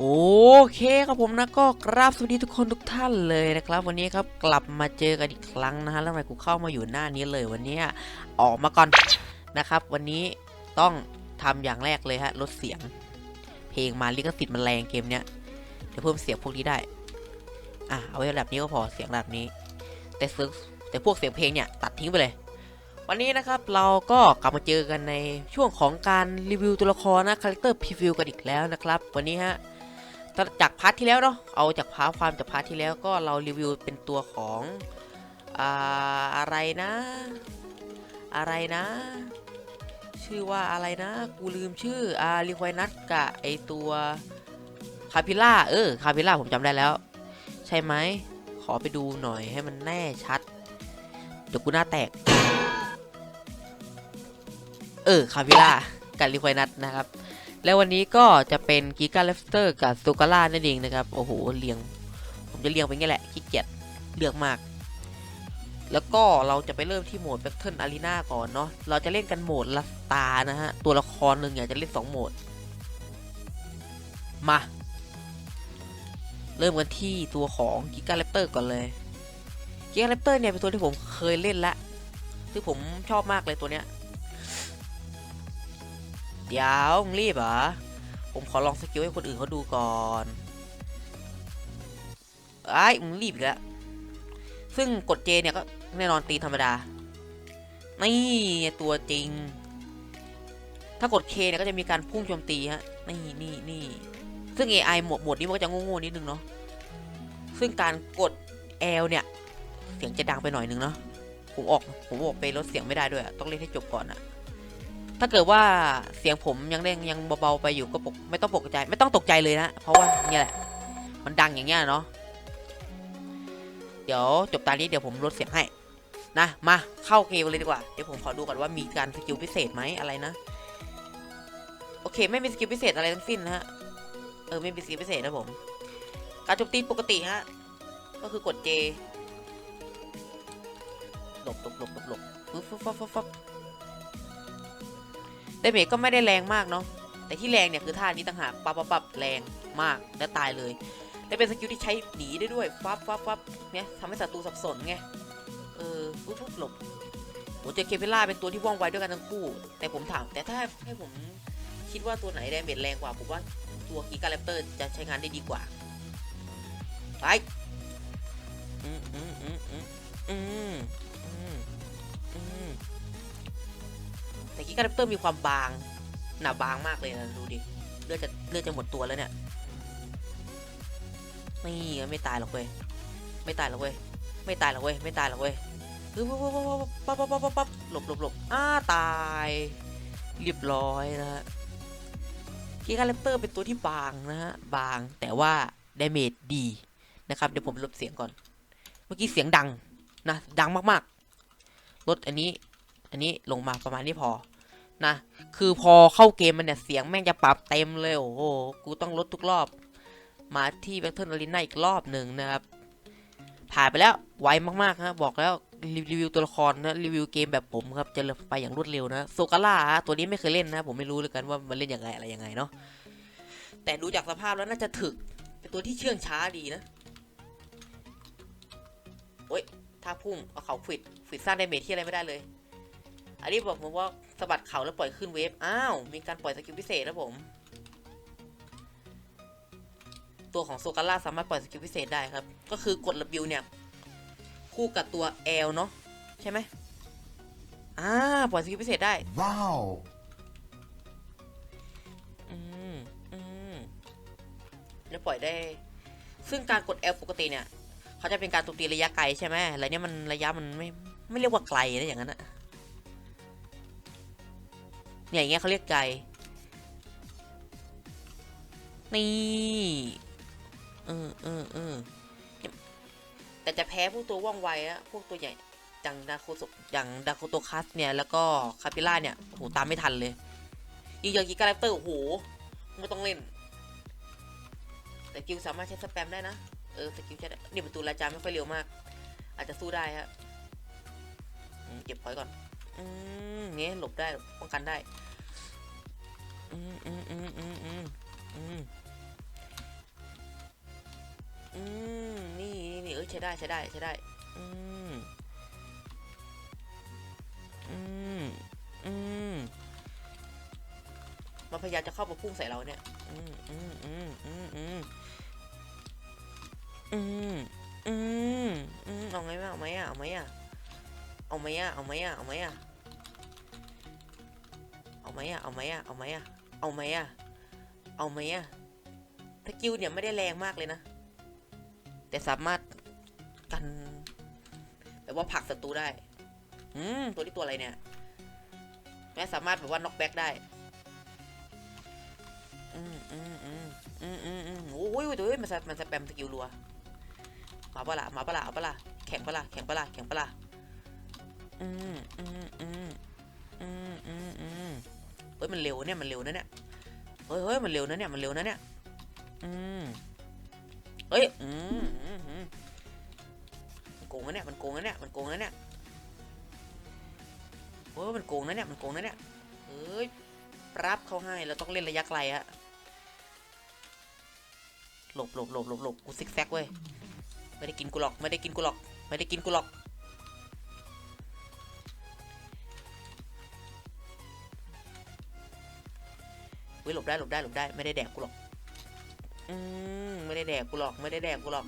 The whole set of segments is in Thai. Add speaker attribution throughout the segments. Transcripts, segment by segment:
Speaker 1: โอเคครับผมนะก็กราบสวัสดีทุกคนทุกท่านเลยนะครับ วันนี้ครับกลับมาเจอกันอีกครั้งนะฮะแล้วทำไมกูเข้ามาอยู่หน้านี้เลยวันนี้ออกมาก่อนนะครับ วันนี้ต้องทำอย่างแรกเลยฮะลดเสียง เพลงมาลิขสิทธิ์มันแรงเกมเนี้ยเดี๋ยวเพิ่มเสียงพวกนี้ได้อะเอาไว้ระดับนี้ก็พอเสียงระดับนี้ แต่เสียงแต่พวกเสียงเพลงเนี่ยตัดทิ้งไปเลยวันนี้นะครับเราก็กลับมาเจอกันในช่วงของการรีวิวตัวละครนะคาแรคเตอร์พรีวิวกันอีกแล้วนะครับ วันนี้ฮะ จากพาร์ทที่แล้วเนาะเอาจากพาร์ทความจากพาร์ทที่แล้วก็เรารีวิวเป็นตัวของอ่าอะไรนะ อะไรนะ ชื่อว่าอะไรนะ กูลืมชื่ออารีควายนัทกับไอตัวคาพิล่าเออคาพิล่าผมจำได้แล้ว ใช่ไหมขอไปดูหน่อยให้มันแน่ชัด เดี๋ยวกูหน้าแตก เออคาพิล่ากับรีควายนัทนะครับ แล้ววันนี้ก็จะเป็นกิกาเลฟเตอร์กับซูกาล่านั่นเองนะครับ โอ้โหเรียง ผมจะเรียงไปงี้แหละขี้เกียจเลือกมาก แล้วก็เราจะไปเริ่มที่โหมด Battle Arena ก่อนเนาะเราจะเล่นกันโหมดละตานะฮะ ตัวละครหนึ่งอยากจะเล่น 2 โหมด มา เริ่มกันที่ตัวของกิกาเลฟเตอร์ก่อนเลยกิกาเลฟเตอร์เนี่ยเป็นตัวที่ผมเคยเล่นละซึ่งผมชอบมากเลยตัวเนี้ย เดี๋ยวมึงรีบเหรอผมขอลองสกิลให้คนอื่นเขาดูก่อนไอ้มึงรีบอีกแล้วซึ่งกดเจเนี่ยก็แน่นอนตีธรรมดา นี่ตัวจริง ถ้ากดเคเนี่ยก็จะมีการพุ่งโจมตีฮะ นี่นี่นี่ซึ่ง AI หมวดหมวดนี้มันก็จะโง่ๆนิดนึงเนาะ ซึ่งการกด L เนี่ย เสียงจะดังไปหน่อยนึงเนาะ ผมออกผมออกไปลดเสียงไม่ได้ด้วยอะต้องเล่นให้จบก่อนอะ ถ้าเกิดว่าเสียงผมยังเร่งยังเบาๆไปอยู่ก็ปกไม่ต้องตกใจไม่ต้องตกใจเลยนะเพราะว่าเนี่ยแหละ มันดังอย่างเงี้ยเนาะเดี๋ยวจบตานี้เดี๋ยวผมลดเสียงให้นะมาเข้าเกมเลยดีกว่าเดี๋ยวผมขอดูก่อนว่ามีการสกิลพิเศษไหมอะไรนะ โอเคไม่มีสกิลพิเศษอะไรทั้งสิ้นนะฮะเออไม่มีสกิลพิเศษนะผม การโจมตีปกติฮะก็คือกด J หลบหลบหลบหลบหลบปึ๊บฟับฟับฟับฟับ เดเมจก็ไม่ได้แรงมากเนาะแต่ที่แรงเนี่ยคือท่านี้ต่างหากปั๊บปั๊บปั๊บแรงมากและตายเลยและเป็นสกิลที่ใช้หนีได้ด้วยฟับฟับฟับเนี่ยทำให้ศัตรูสับสนไงเออปุ๊บปุ๊บหลบโหเจอเคเปล่าเป็นตัวที่ว่องไวด้วยกันทั้งคู่ แต่ผมถาม แต่ถ้าให้ผมคิดว่าตัวไหนดาเมจแรงกว่า ผมว่าตัวกีการแรปเตอร์จะใช้งานได้ดีกว่าไปอืมอืมอืมอืม แต่กิกาแรปเตอร์มีความบาง หนาบางมากเลยนะดูดิ เลือดจะเลือดจะหมดตัวแล้วเนี่ย นี่ไม่ตายหรอกเว้ย ไม่ตายหรอกเว้ย ไม่ตายหรอกเว้ย ไม่ตายหรอกเว้ยปึ๊บปั๊บปั๊บปั๊บปั๊บปั๊บปั๊บหลบหลบหลบอ้าตายเรียบร้อยนะฮะกิกาแรปเตอร์เป็นตัวที่บางนะฮะ บางแต่ว่าดาเมจดีนะครับ เดี๋ยวผมลดเสียงก่อน เมื่อกี้เสียงดังนะ ดังมากๆ ลดอันนี้ อันนี้ลงมาประมาณนี้พอ นะ คือพอเข้าเกมมันเนี่ย เสียงแม่งจะปรับเต็มเลย โอ้โห กูต้องลดทุกรอบ มาที่ Battle Arena อีกรอบหนึ่งนะครับ ผ่านไปแล้ว ไวมากๆครับบอกแล้วรีรีวิวตัวละครนะ รีวิวเกมแบบผมครับ จะไปอย่างรวดเร็วนะโซกาล่าตัวนี้ไม่เคยเล่นนะ ผมไม่รู้เลยกันว่ามันเล่นยังไงอะไรยังไงเนาะ แต่ดูจากสภาพแล้วน่าจะถึก เป็นตัวที่เชื่องช้าดีนะโอ้ย ถ้าพุ่งเอาเขาขวิดขวิดสร้างดเมจที่อะไรไม่ได้เลย อันนี้บอกผมว่า สะบัดเข่าแล้วปล่อยขึ้นเวฟ อ้าว มีการปล่อยสกิลพิเศษแล้วผม ตัวของโซกาล่าสามารถปล่อยสกิลพิเศษได้ครับ ก็คือกดระบิวเนี่ย คู่กับตัว L เนาะใช่ไหมอ่าปล่อยสกิลพิเศษได้
Speaker 2: Wow!
Speaker 1: อืมอืมแล้วปล่อยได้ ซึ่งการกด L ปกติเนี่ย เขาจะเป็นการโจมตีระยะไกลใช่ไหมอะไรเนี่ยมันระยะมันไม่ไม่เรียกว่าไกลนะอย่างนั้นอะ เนี่ยอย่างเงี้ยเขาเรียกไกลนี่เออเออเออแต่จะแพ้พวกตัวว่องไวอะพวกตัวใหญ่อย่างดาโคโซอย่างดาโคโตคัสเนี่ยแล้วก็คาปิล่าเนี่ยโหตามไม่ทันเลยยิงยากิกาแรปเตอร์โหไม่ต้องเล่น แต่กิลสามารถใช้สแปมได้นะ เออสกิลใช้ได้นี่ประตูราจาไม่ค่อยเร็วมาก อาจจะสู้ได้ฮะเก็บพอยก่อน อืมเนี้ยหลบได้ป้องกันได้ อืมอืมอืมอืมอืมอืมอืมนี่นี่เออใช้ได้ใช้ได้ใช้ได้ อืมอืมอืมมันพยายามจะเข้ามาพุ่งใส่เราเนี่ย อืมอืมอืมอืมอืมอืมอืมอืมเอาไงบ้างเอาไหมอะเอาไหมอะเอาไหมอะเอาไหมอะเอาไหมอะ ไหมอะ เอาไหมอะ เอาไหมอะ เอาไหมอะ เอาไหมอะสกิลเนี่ยไม่ได้แรงมากเลยนะ แต่สามารถกันแบบว่าผักศัตรูได้ อืม ตัวนี้ตัวอะไรเนี่ย แม้สามารถแบบว่าน็อกแบ็กได้ อืมอืมอืมอืมอืมอืมโอ้ยโอ้ยมันสมันสแปมสกิลรัว มาปะละมาปะละเอาปะละแข่งปะละแข่งปะละแข่งปะละอืออือืมอืมอืม เฮ้ยมันเร็วเนี่ยมันเร็วนะเนี่ยเฮ้ยเฮ้ยมันเร็วนะเนี่ยมันเร็วนะเนี่ยอืมเฮ้ยอืมมันโกงนะเนี่ยมันโกงนะเนี่ยมันโกงนะเนี่ยเฮ้ยมันโกงนะเนี่ยมันโกงนะเนี่ยเฮ้ยปรับเขาให้เราต้องเล่นระยะไกลฮะหลบหลบหลบหลบหลบกูซิกแซกเว้ยไม่ได้กินกูหรอกไม่ได้กินกูหรอกไม่ได้กินกูหรอก ฮ้ยหลบได้หลบได้หลบได้ไม่ได้แดกกูหรอกอืมไม่ได้แดกกูหรอกไม่ได้แดกกูหรอก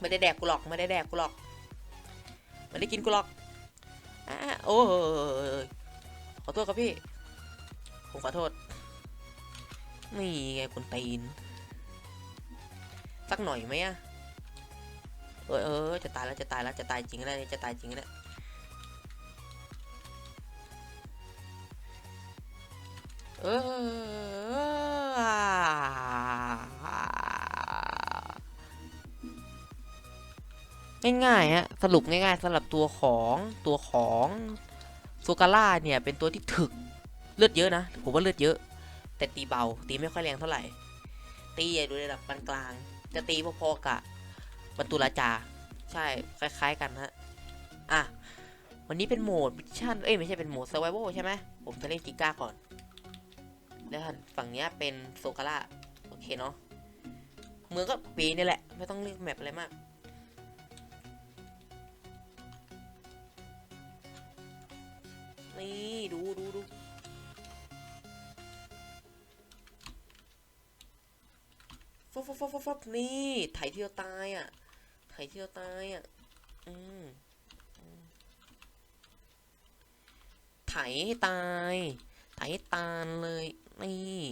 Speaker 1: ไม่ได้แดกกูหรอกไม่ได้แดกกูหรอกไม่ได้กินกูหรอกอ่าโอ้ยขอโทษครับพี่ผมขอโทษนี่ไงคนตีนสักหน่อยไหมอะเออเออจะตายแล้วจะตายแล้วจะตายจริงแล้วจะตายจริงแล้ว เออง่ายๆฮะสรุปง่ายๆสำหรับตัวของตัวของโซกาล่าเนี่ยเป็นตัวที่ถึกเลือดเยอะนะผมว่าเลือดเยอะ แต่ตีเบาตีไม่ค่อยแรงเท่าไหร่ ตีใหญ่ดูระดับปานกลาง จะตีพอๆกับบรรตุราจา ใช่คล้ายๆกันฮะอะวันนี้เป็นโหมดมิชชั่นเอ้ยไม่ใช่เป็นโหมด survival ใช่ไหมผมจะเล่นกิก้าก่อน แล้วฝั่งเนี้ยเป็นโซคาร่าโอเคเนาะเมืองก็ปีนี่แหละ ไม่ต้องเลือกแมปอะไรมากนี่ดูดูดูฟบฟบฟบฟบฟบนี่ไถเที่ยวตายอะไถเที่ยวตายอะอืมไถให้ตาย ไถให้ตานเลย นี่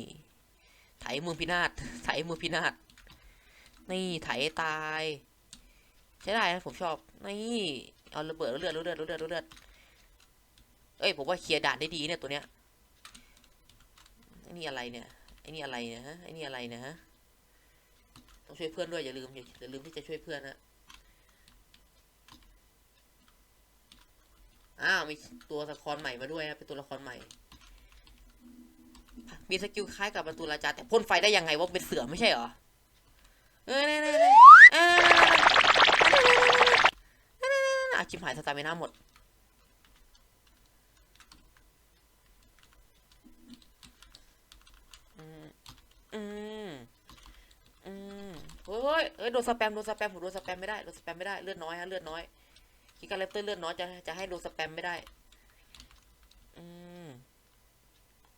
Speaker 1: ไถมือพินาศไถมือพินาศนี่ไถตาย ใช้ได้นะผมชอบ นี่เอาระเบิดแล้วเลือดแล้วเลือดแล้วเลือดแล้วเลือดเอ้ยผมว่าเคลียร์ด่านได้ดีเนี่ยตัวเนี้ยไอ้นี่อะไรเนี่ยไอ้นี่อะไรเนี่ยฮะไอ้นี่อะไรเนี่ยฮะต้องช่วยเพื่อนด้วยอย่าลืมอย่าอย่าลืมที่จะช่วยเพื่อนนะอ้าวมีตัวละครใหม่มาด้วยนะเป็นตัวละครใหม่ มีสกิลคล้ายกับประตูราจาแต่พ่นไฟได้ยังไงว่าเป็นเสือไม่ใช่เหรอเออเนี่ยเนี่ยเนี่ยเอออะชิมหายสตาร์เมน่าหมด อืม อืม อืมเฮ้ยเฮ้ยโดนสแปม โดนสแปม ผมโดนสแปมไม่ได้ โดนสแปมไม่ได้ เลือดน้อยฮะ เลือดน้อยคิการเลปเตอร์เลือดน้อยจะจะให้โดนสแปมไม่ได้ อืม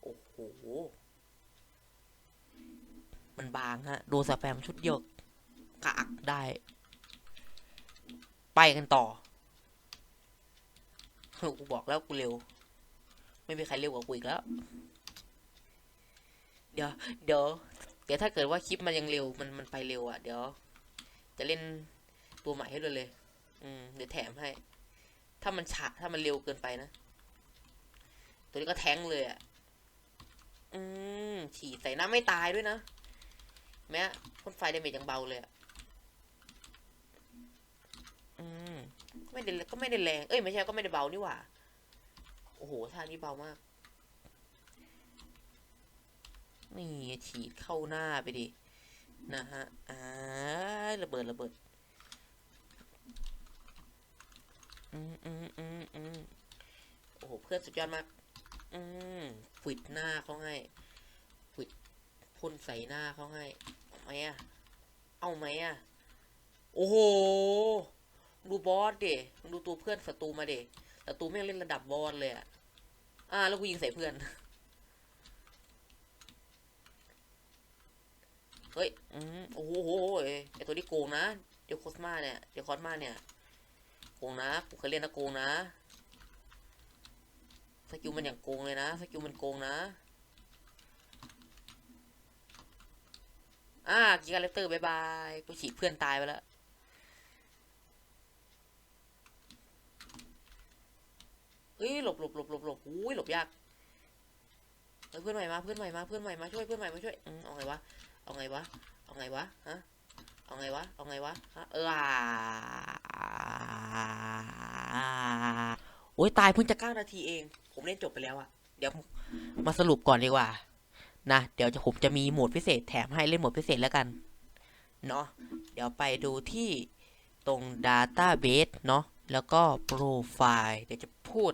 Speaker 1: โอ้โห มันบางฮะ โดนสแปมชุดเดียวกากได้ ไปกันต่อกูบอกแล้วกูเร็ว ไม่มีใครเร็วกว่ากูอีกแล้ว เดี๋ยว เดี๋ยว เดี๋ยวถ้าเกิดว่าคลิปมันยังเร็ว มันมันไปเร็วอะ เดี๋ยว จะเล่นตัวใหม่ให้ด้วยเลย อืม เดี๋ยวแถมให้ ถ้ามันช้าถ้ามันเร็วเกินไปนะ ตัวนี้ก็แท้งเลยอะ อืม ฉีดใส่น้ำไม่ตายด้วยนะ แม้พ่นไฟดเมจยังเบาเลยอะอืมก็ไม่ได้ก็ไม่ได้แรง เอ้ยไม่ใช่ก็ไม่ได้เบานี่หว่า โอ้โหท่านี้เบามาก นี่ฉีดเข้าหน้าไปดิ นะฮะ อ่าระเบิดระเบิด อืมอืมอืมอืมโอ้โห เพื่อนสุดยอดมาก อืมฟิดหน้าเขาให้ฟิด พ่นใส่หน้าเขาให้ไหมอะเอาไหมอะโอ้โห ดูบอสเดดูตัวเพื่อนศัตรูมาเดศัตรูแม่งเล่นระดับบอสเลยอะอ่า แล้วกูยิงใส่เพื่อน เฮ้ย อืมโอ้โหไอตัวนี้โกงนะ เดี๋ยวโคสมาเนี่ย เดี๋ยวคอสมาเนี่ย โกงนะกูเคยเล่นนะโกงนะ สกิลมันอย่างโกงเลยนะ สกิลมันโกงนะ อ่ากิกาเลปเตอร์บายบายกูฉีกเพื่อนตายไปแล้วเฮ้ยหลบหลบหลบหลบหลบอุ้ยหลบยากเพื่อนใหม่มาเพื่อนใหม่มาเพื่อนใหม่มาช่วยเพื่อนใหม่มาช่วยเอาไงวะเอาไงวะเอาไงวะฮะเอาไงวะเอาไงวะฮะเอออ่าโอ้ยตายเพิ่งจะเก้านาทีเอง ผมเล่นจบไปแล้วอะเดี๋ยวมาสรุปก่อนดีกว่า นะเดี๋ยวจะผมจะมีโหมดพิเศษแถมให้เล่นโหมดพิเศษแล้วกันเนาะเดี๋ยวไปดูที่ตรง Database เนาะแล้วก็ Profile เดี๋ยวจะพูด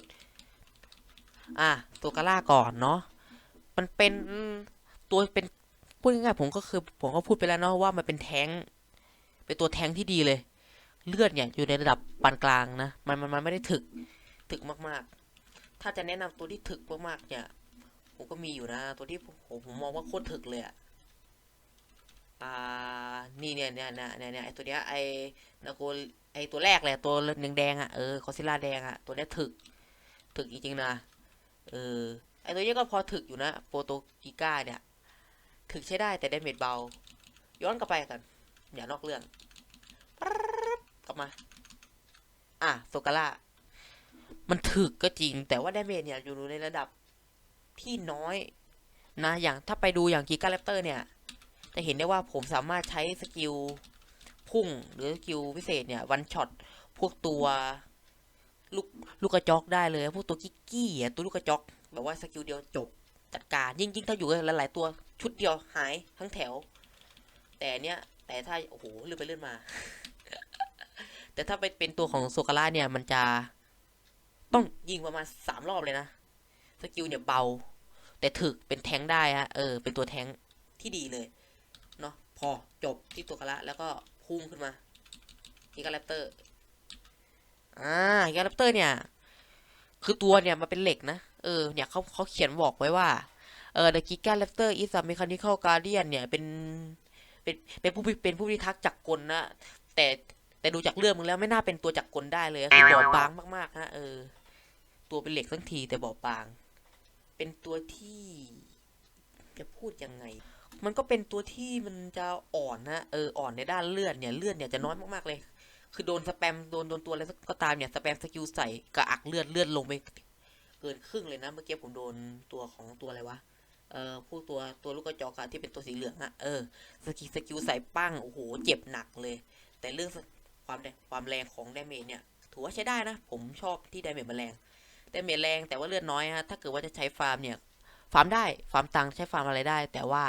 Speaker 1: อะตัวกาล่าก่อนเนาะมันเป็นตัวเป็นพูดง่ายๆผมก็คือผมก็พูดไปแล้วเนาะว่ามันเป็นแท้งเป็นตัวแท้งที่ดีเลย เลือดเนี่ยอยู่ในระดับปานกลางนะมันมันมันไม่ได้ถึกถึกมากๆ ถ้าจะแนะนำตัวที่ถึกมากๆเนี่ย ผมก็มีอยู่นะ ตัวที่ผมผมมองว่าโคตรถึกเลยอะอ่า นี่เนี่ยเนี่ยเนี่ยเนี่ยไอตัวเนี้ยไอนาโกไอตัวแรกเลยตัวแดงแดงอะเออคอซิล่าแดงอะตัวเนี้ยถึก ถึกจริงๆนะ เออ ไอตัวนี้ก็พอถึกอยู่นะ โปรโตกิก้าเนี่ย ถึกใช้ได้แต่ได้เม็ดเบา ย้อนกลับไปกัน อย่านอกเรื่อง กลับมา อะโซกาล่ามันถึกก็จริง แต่ว่าไดาเมจเนี่ยอยู่ในระดับ ที่น้อยนะอย่างถ้าไปดูอย่างกีกาแรปเตอร์เนี่ย จะเห็นได้ว่าผมสามารถใช้สกิลพุ่งหรือสกิลพิเศษเนี่ยวันช็อตพวกตัวลูกลูกกระจอกได้เลย พวกตัวกิกกี้อะตัวลูกกระจอกแบบว่าสกิลเดียวจบจัดการยิ่งยิ่งถ้าอยู่กับหลายๆตัวชุดเดียวหายทั้งแถว แต่เนี้ยแต่ถ้าโอ้โหเลื่อนไปเลื่อนมา แต่ถ้าไปเป็นตัวของโซการ่าเนี่ยมันจะต้องยิงประมาณสามรอบเลยนะ สกิลเนี่ยเบา แต่ถึกเป็นแทงได้ฮะเออเป็นตัวแทงที่ดีเลยเนาะพอจบที่ตัวกาละแล้วก็พุ่งขึ้นมาฮิกาแรปเตอร์อ่าฮิกาแรปเตอร์เนี่ย คือตัวเนี่ยมันเป็นเหล็กนะ เออเนี่ยเขาเขาเขียนบอกไว้ว่าเออ the Giga Raptor is a mechanical guardian เนี่ยเป็นเป็นเป็นผู้เป็นผู้พิทักษ์จักรกลนะแต่แต่ดูจากเรื่องมึงแล้วไม่น่าเป็นตัวจักรกลได้เลยคือบอบบางมากๆฮะเออตัวเป็นเหล็กทั้งทีแต่บอบบาง เป็นตัวที่ จะพูดยังไง มันก็เป็นตัวที่มันจะอ่อนนะเอออ่อนในด้านเลือดเนี่ยเลือดเนี่ยจะน้อยมากๆเลย คือโดนสแปมโดนโดนตัวอะไรก็ตามเนี่ยสแปมสกิลใส่กระอักเลือดเลือดลงไปเกินครึ่งเลยนะเมื่อกี้ผมโดนตัวของตัวอะไรวะเอ่อพวกตัวตัวลูกกระจอกอะที่เป็นตัวสีเหลืองอะเออสกิลสกิลใส่ปั้งโอ้โหเจ็บหนักเลย แต่เรื่องความแรงความแรงของดาเมจเนี่ยถือว่าใช้ได้นะ ผมชอบที่ดาเมจมันแรง ดาเมจแรงแต่ว่าเลือดน้อยฮะถ้าเกิดว่าจะใช้ฟาร์มเนี่ย ฟาร์มได้ ฟาร์มตังค์ใช้ฟาร์มอะไรได้ แต่ว่า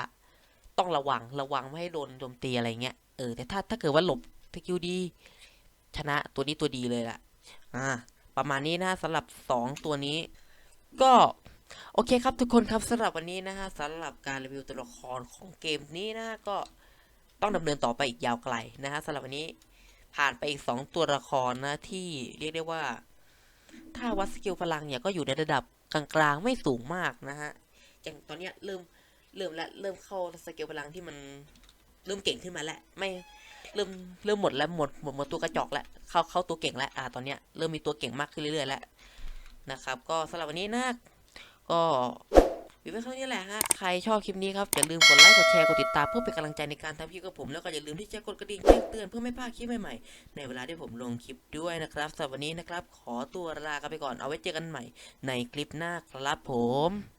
Speaker 1: ต้องระวังระวังไม่ให้โดนโจมตีอะไรเงี้ยเออแต่ถ้าถ้าเกิดว่าหลบสกิลดีชนะตัวนี้ตัวดีเลยล่ะอ่าประมาณนี้นะสำหรับสองตัวนี้ ก็โอเคครับทุกคนครับสำหรับวันนี้นะฮะสำหรับการรีวิวตัวละครของเกมนี้นะก็ต้องดำเนินต่อไปอีกยาวไกลนะฮะสำหรับวันนี้ผ่านไปอีกสองตัวละครนะที่เรียกได้ว่า ถ้าวัดสกิลพลังเนี่ยก็อยู่ในระดับกลางๆไม่สูงมากนะฮะ อย่างตอนเนี้ยเริ่มเริ่มและเริ่มเข้าสกิลพลังที่มันเริ่มเก่งขึ้นมาแล้วไม่เริ่มเริ่มหมดแล้วหมดหมดหมดตัวกระจอกแล้วเข้าเข้าตัวเก่งแล้วอ่าตอนเนี้ยเริ่มมีตัวเก่งมากขึ้นเรื่อยๆแล้วนะครับ ก็สำหรับวันนี้นะก็ วิดีโอเท่านี้แหละฮะใครชอบคลิปนี้ครับ อย่าลืมกดไลค์กดแชร์กดติดตามเพื่อเป็นกำลังใจในการทำคลิปกับผม แล้วก็อย่าลืมที่จะกดกระดิ่งแจ้งเตือนเพื่อไม่พลาดคลิปใหม่ๆ ในเวลาที่ผมลงคลิปด้วยนะครับสำหรับวันนี้นะครับ ขอตัวลากันไปก่อนเอาไว้เจอกันใหม่ ในคลิปหน้าครับผม